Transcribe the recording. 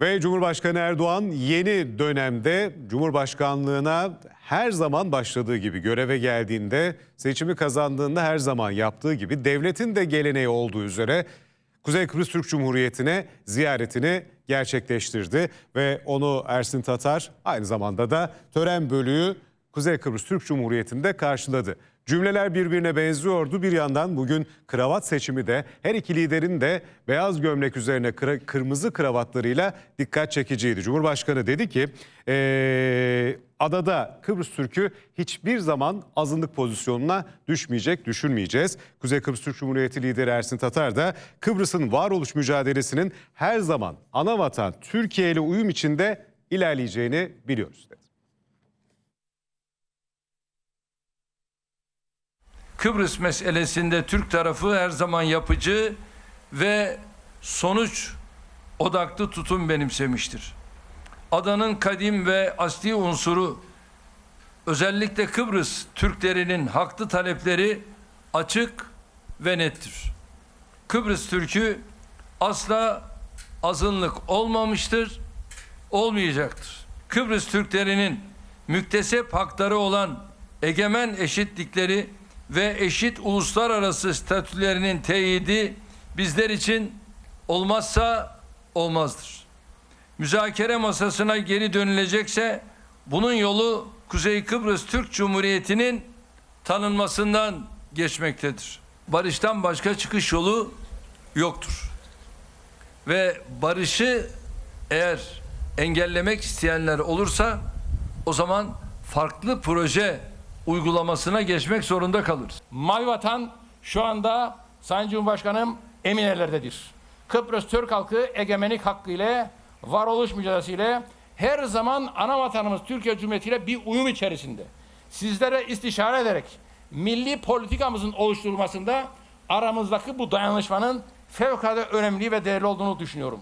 Ve Cumhurbaşkanı Erdoğan yeni dönemde Cumhurbaşkanlığına her zaman başladığı gibi göreve geldiğinde seçimi kazandığında her zaman yaptığı gibi devletin de geleneği olduğu üzere Kuzey Kıbrıs Türk Cumhuriyeti'ne ziyaretini gerçekleştirdi. Ve onu Ersin Tatar aynı zamanda da tören bölüğü Kuzey Kıbrıs Türk Cumhuriyeti'nde karşıladı. Cümleler birbirine benziyordu. Bir yandan bugün kravat seçimi de her iki liderin de beyaz gömlek üzerine kırmızı kravatlarıyla dikkat çekiciydi. Cumhurbaşkanı dedi ki eee, adada Kıbrıs Türk'ü hiçbir zaman azınlık pozisyonuna düşmeyecek, düşürmeyeceğiz. Kuzey Kıbrıs Türk Cumhuriyeti lideri Ersin Tatar da Kıbrıs'ın varoluş mücadelesinin her zaman ana vatan Türkiye ile uyum içinde ilerleyeceğini biliyoruz dedi. Kıbrıs meselesinde Türk tarafı her zaman yapıcı ve sonuç odaklı tutum benimsemiştir. Adanın kadim ve asli unsuru özellikle Kıbrıs Türklerinin haklı talepleri açık ve nettir. Kıbrıs Türk'ü asla azınlık olmamıştır, olmayacaktır. Kıbrıs Türklerinin müktesep hakları olan egemen eşitlikleri ve eşit uluslararası statülerinin teyidi bizler için olmazsa olmazdır. Müzakere masasına geri dönülecekse bunun yolu Kuzey Kıbrıs Türk Cumhuriyeti'nin tanınmasından geçmektedir. Barıştan başka çıkış yolu yoktur. Ve barışı eğer engellemek isteyenler olursa o zaman farklı proje uygulamasına geçmek zorunda kalırız. Mavi Vatan şu anda Sayın Cumhurbaşkanım emin ellerdedir. Kıbrıs Türk halkı egemenlik hakkı ile varoluş mücadelesiyle her zaman ana vatanımız Türkiye Cumhuriyeti ile bir uyum içerisinde. Sizlere istişare ederek milli politikamızın oluşturulmasında aramızdaki bu dayanışmanın fevkalade önemli ve değerli olduğunu düşünüyorum.